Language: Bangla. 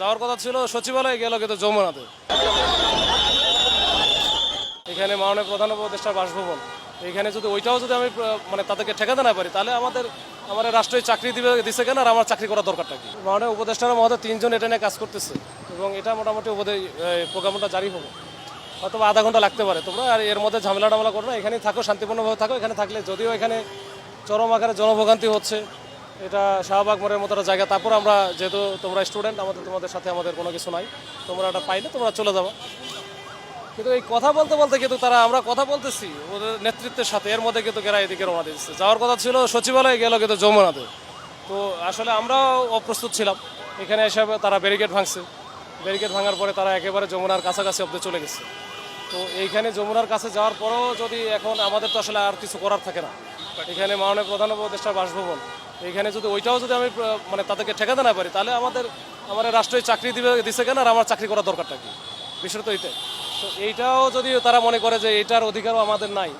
যাওয়ার কথা ছিল, সচিবালয়ে গেল কিন্তু যমুনাতে। এখানে মাননীয় প্রধান উপদেষ্টার বাসভবন। এখানে যদি ওইটাও যদি আমি মানে তাদেরকে ঠেকাতে না পারি, তাহলে আমাদের আমার রাষ্ট্রীয় চাকরি দিবে, দিছে কেন আর আমার চাকরি করার দরকারটা কি? মাননীয় উপদেষ্টার মধ্যে তিনজন এটা নিয়ে কাজ করতেছে এবং এটা মোটামুটি উপদে প্রোগ্রামটা জারি হবে। হয়তো আধা ঘণ্টা লাগতে পারে তোমরা, আর এর মধ্যে ঝামেলা টামেলা করো না, এখানেই থাকো, শান্তিপূর্ণভাবে থাকো, এখানে থাকলে যদিও এখানে চরম আকারে জনভোগান্তি হচ্ছে এটা শাহবাগ মোড়ের মতো একটা জায়গা। তারপর আমরা যেহেতু তোমরা স্টুডেন্ট আমাদের তোমাদের সাথে আমাদের কোনো কিছু নাই। তোমরা এটা পাইলে তোমরা চলে যাব। কিন্তু এই কথা বলতে বলতে কিন্তু তারা আমরা কথা বলতেছি ওদের নেতৃত্বের সাথে। এর মধ্যে কিন্তু এরা এদিকে রওনা দিচ্ছে। যাওয়ার কথা ছিল, সচিবালয়ে গেল কিন্তু যমুনাতে। তো আসলে আমরাও অপ্রস্তুত ছিলাম। এখানে এসে তারা ব্যারিকেড ভাঙছে। ব্যারিকেড ভাঙার পরে তারা একেবারে যমুনার কাছাকাছি অব্দি চলে গেছে। তো এইখানে যমুনার কাছে যাওয়ার পরেও যদি এখন আমাদের তো আসলে আর কিছু করার থাকে না। এখানে মাননীয় প্রধান উপদেষ্টার বাসভবন। এইখানে যদি ওইটাও যদি আমি মানে তাদেরকে ঠেকাতে না পারি, তাহলে আমাদের, আমার রাষ্ট্রীয় চাকরি দিবে, দিছে কেন? আর আমার চাকরি করার দরকারটা কি? বিশেষত তো এইটাই। তো এইটাও যদি তারা মনে করে যে এইটার অধিকারও আমাদের নাই